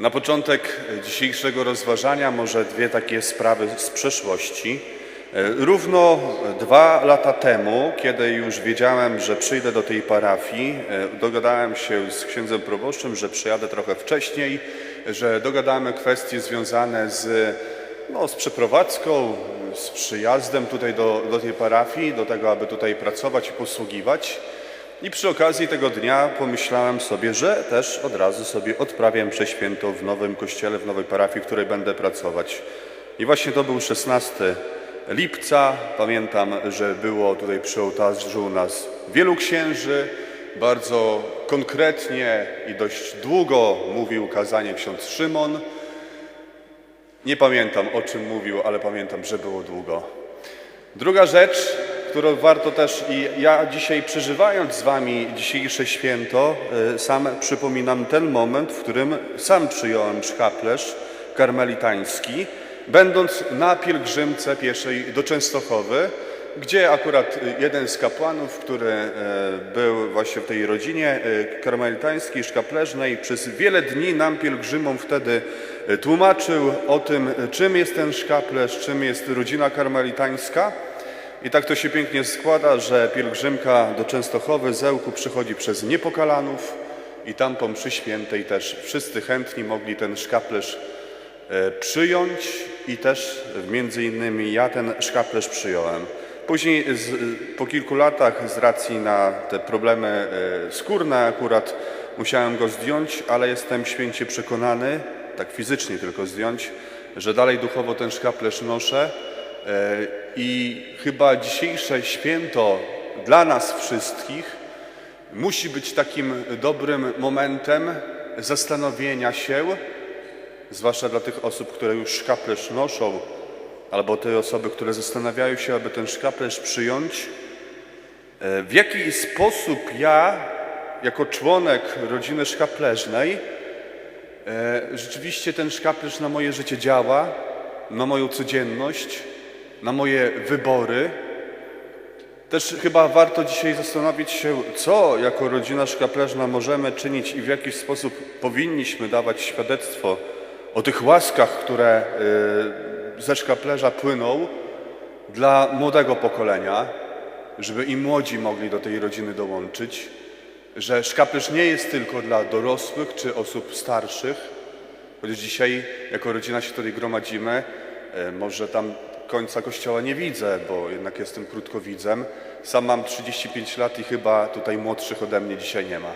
Na początek dzisiejszego rozważania może dwie takie sprawy z przeszłości. E, Równo dwa lata temu, kiedy już wiedziałem, że przyjdę do tej parafii, e, dogadałem się z księdzem proboszczem, że przyjadę trochę wcześniej, że dogadamy kwestie związane z, no, z przeprowadzką, z przyjazdem tutaj do, do tej parafii, do tego, aby tutaj pracować i posługiwać. I przy okazji tego dnia pomyślałem sobie, że też od razu sobie odprawię mszę w nowym kościele, w nowej parafii, w której będę pracować. I właśnie to był 16 lipca. Pamiętam, że było tutaj przy ołtarzu nas wielu księży. Bardzo konkretnie i dość długo mówił kazanie ksiądz Szymon. Nie pamiętam o czym mówił, ale pamiętam, że było długo. Druga rzecz, którą warto też i ja dzisiaj przeżywając z wami dzisiejsze święto, y, sam przypominam ten moment, w którym sam przyjąłem szkaplerz karmelitański, będąc na pielgrzymce pieszej do Częstochowy, gdzie akurat jeden z kapłanów, który y, był właśnie w tej rodzinie y, karmelitańskiej, szkapleżnej, przez wiele dni nam pielgrzymom wtedy tłumaczył o tym, czym jest ten szkaplerz, czym jest rodzina karmelitańska. I tak to się pięknie składa, że pielgrzymka do Częstochowy z przychodzi przez Niepokalanów i tam po mszy świętej też wszyscy chętni mogli ten szkaplerz e, przyjąć i też między innymi ja ten szkaplerz przyjąłem. Później z, po kilku latach z racji na te problemy e, skórne akurat musiałem go zdjąć, ale jestem święcie przekonany, tak fizycznie tylko zdjąć, że dalej duchowo ten szkaplerz noszę I chyba dzisiejsze święto dla nas wszystkich musi być takim dobrym momentem zastanowienia się, zwłaszcza dla tych osób, które już szkaplerz noszą, albo te osoby, które zastanawiają się, aby ten szkaplerz przyjąć, e, w jaki sposób ja, jako członek rodziny szkapleżnej, e, rzeczywiście ten szkaplerz na moje życie działa, na moją codzienność, na moje wybory. Też chyba warto dzisiaj zastanowić się, co jako rodzina szkapleżna możemy czynić i w jaki sposób powinniśmy dawać świadectwo o tych łaskach, które y, ze szkaplerza płyną dla młodego pokolenia, żeby i młodzi mogli do tej rodziny dołączyć, że szkaplerz nie jest tylko dla dorosłych czy osób starszych, chociaż dzisiaj jako rodzina się tutaj gromadzimy, e, może tam końca kościoła nie widzę, bo jednak jestem krótkowidzem. Sam mam 35 lat i chyba tutaj młodszych ode mnie dzisiaj nie ma.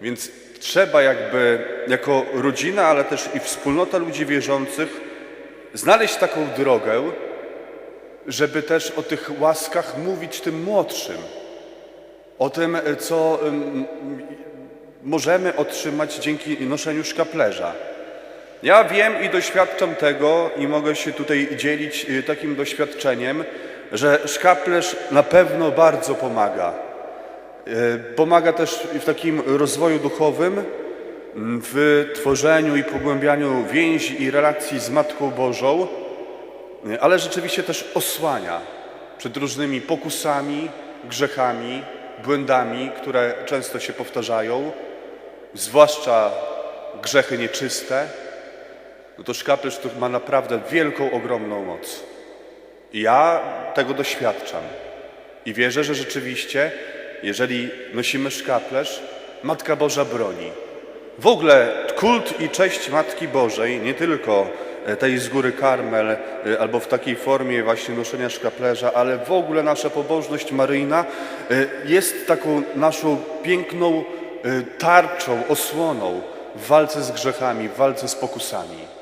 Więc trzeba jakby jako rodzina, ale też i wspólnota ludzi wierzących znaleźć taką drogę, żeby też o tych łaskach mówić tym młodszym. O tym, co możemy otrzymać dzięki noszeniu szkaplerza. Ja wiem i doświadczam tego i mogę się tutaj dzielić y, takim doświadczeniem, że szkaplerz na pewno bardzo pomaga. Y, Pomaga też w takim rozwoju duchowym, m, w tworzeniu i pogłębianiu więzi i relacji z Matką Bożą, y, ale rzeczywiście też osłania przed różnymi pokusami, grzechami, błędami, które często się powtarzają, zwłaszcza grzechy nieczyste no to szkaplerz to ma naprawdę wielką, ogromną moc. I ja tego doświadczam. I wierzę, że rzeczywiście, jeżeli nosimy szkaplerz, Matka Boża broni. W ogóle kult i cześć Matki Bożej, nie tylko e, tej z góry Karmel, e, albo w takiej formie właśnie noszenia szkaplerza, ale w ogóle nasza pobożność maryjna e, jest taką naszą piękną tarczą, osłoną w walce z grzechami, w walce z pokusami.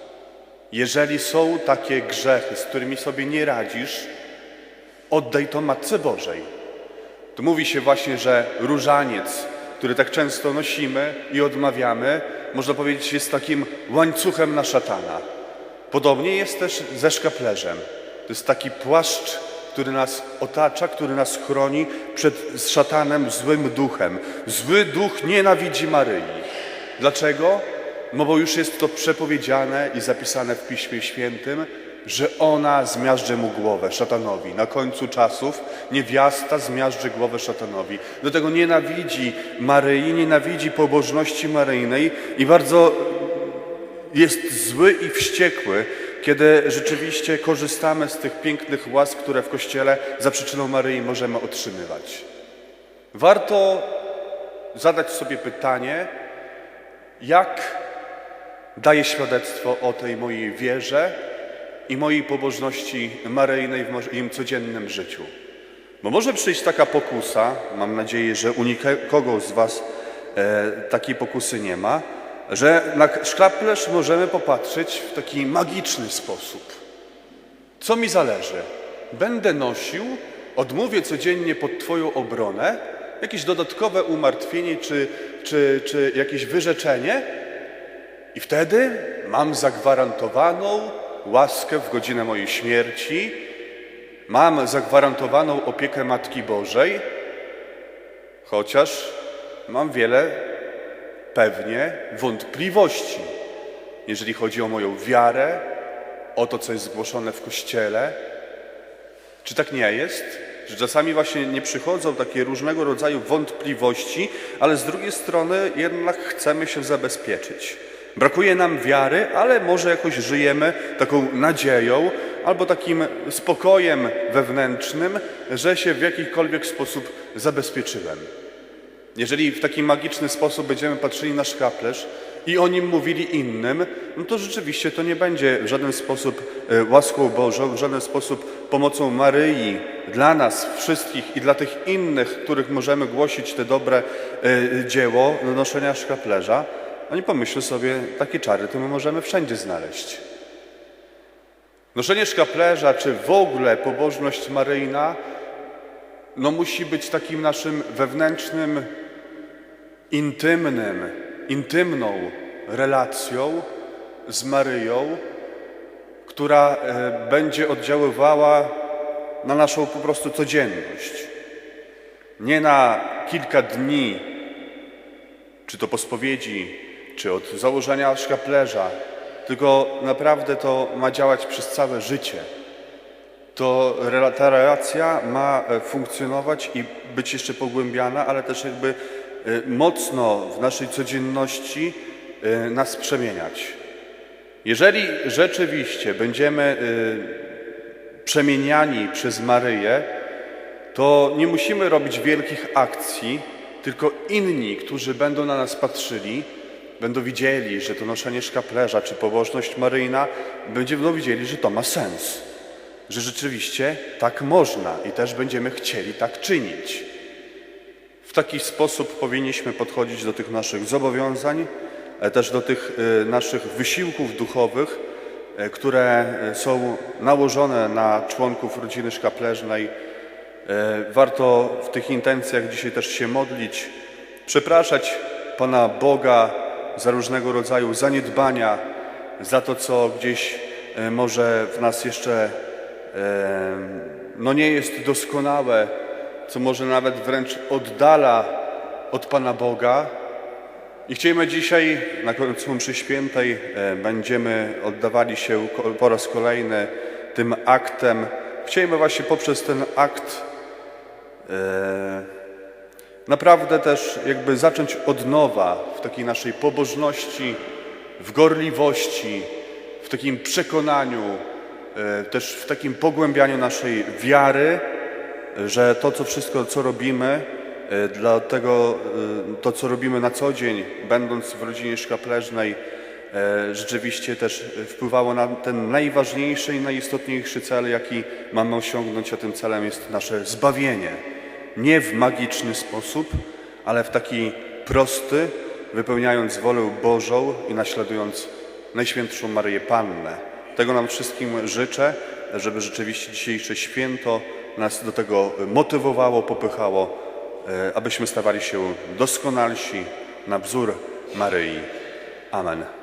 Jeżeli są takie grzechy, z którymi sobie nie radzisz, oddaj to Matce Bożej. Tu mówi się właśnie, że różaniec, który tak często nosimy i odmawiamy, można powiedzieć, jest takim łańcuchem na szatana. Podobnie jest też ze szkaplerzem. To jest taki płaszcz, który nas otacza, który nas chroni przed szatanem, złym duchem. Zły duch nienawidzi Maryi. Dlaczego? No bo już jest to przepowiedziane i zapisane w Piśmie Świętym, że ona zmiażdży mu głowę szatanowi. Na końcu czasów niewiasta zmiażdży głowę szatanowi. Dlatego nienawidzi Maryi, nienawidzi pobożności maryjnej i bardzo jest zły i wściekły, kiedy rzeczywiście korzystamy z tych pięknych łask, które w Kościele za przyczyną Maryi możemy otrzymywać. Warto zadać sobie pytanie, jak daję świadectwo o tej mojej wierze i mojej pobożności maryjnej w moim codziennym życiu. Bo może przyjść taka pokusa, mam nadzieję, że u nikogo z Was e, takiej pokusy nie ma, że na szkaplerz możemy popatrzeć w taki magiczny sposób. Co mi zależy? Będę nosił, odmówię codziennie pod Twoją obronę, jakieś dodatkowe umartwienie czy, czy, czy jakieś wyrzeczenie, i wtedy mam zagwarantowaną łaskę w godzinę mojej śmierci, mam zagwarantowaną opiekę Matki Bożej, chociaż mam wiele pewnie wątpliwości, jeżeli chodzi o moją wiarę, o to, co jest zgłoszone w Kościele. Czy tak nie jest? Że czasami właśnie nie przychodzą takie różnego rodzaju wątpliwości, ale z drugiej strony jednak chcemy się zabezpieczyć. Brakuje nam wiary, ale może jakoś żyjemy taką nadzieją albo takim spokojem wewnętrznym, że się w jakikolwiek sposób zabezpieczyłem. Jeżeli w taki magiczny sposób będziemy patrzyli na szkaplerz i o nim mówili innym, no to rzeczywiście to nie będzie w żaden sposób e, łaską Bożą, w żaden sposób pomocą Maryi dla nas wszystkich i dla tych innych, których możemy głosić te dobre e, dzieło noszenia szkaplerza. Oni pomyślą sobie, takie czary to my możemy wszędzie znaleźć. Noszenie szkaplerza, czy w ogóle pobożność maryjna, no musi być takim naszym wewnętrznym, intymnym, intymną relacją z Maryją, która e, będzie oddziaływała na naszą po prostu codzienność. Nie na kilka dni, czy to po spowiedzi, czy od założenia szkaplerza, tylko naprawdę to ma działać przez całe życie. To ta relacja ma e, funkcjonować i być jeszcze pogłębiana, ale też jakby e, mocno w naszej codzienności e, nas przemieniać. Jeżeli rzeczywiście będziemy przemieniani przez Maryję, to nie musimy robić wielkich akcji, tylko inni, którzy będą na nas patrzyli, będą widzieli, że to noszenie szkaplerza czy pobożność maryjna, będą widzieli, że to ma sens. Że rzeczywiście tak można i też będziemy chcieli tak czynić. W taki sposób powinniśmy podchodzić do tych naszych zobowiązań, ale też do tych e, naszych wysiłków duchowych, e, które e, są nałożone na członków rodziny szkapleżnej. Warto w tych intencjach dzisiaj też się modlić, przepraszać Pana Boga za różnego rodzaju zaniedbania, za to, co gdzieś e, może w nas jeszcze e, no nie jest doskonałe, co może nawet wręcz oddala od Pana Boga. I chcielibyśmy dzisiaj na końcu mszy świętej e, będziemy oddawali się po raz kolejny tym aktem. Chcielibyśmy właśnie poprzez ten akt naprawdę też jakby zacząć od nowa w takiej naszej pobożności, w gorliwości, w takim przekonaniu, e, też w takim pogłębianiu naszej wiary, że to, co wszystko, co robimy, e, dla tego, e, to, co robimy na co dzień, będąc w rodzinie szkapleżnej, rzeczywiście też wpływało na ten najważniejszy i najistotniejszy cel, jaki mamy osiągnąć, a tym celem jest nasze zbawienie nie w magiczny sposób, ale w taki prosty, wypełniając wolę Bożą i naśladując Najświętszą Maryję Pannę. Tego nam wszystkim życzę, żeby rzeczywiście dzisiejsze święto nas do tego motywowało, popychało, e, abyśmy stawali się doskonalsi na wzór Maryi. Amen.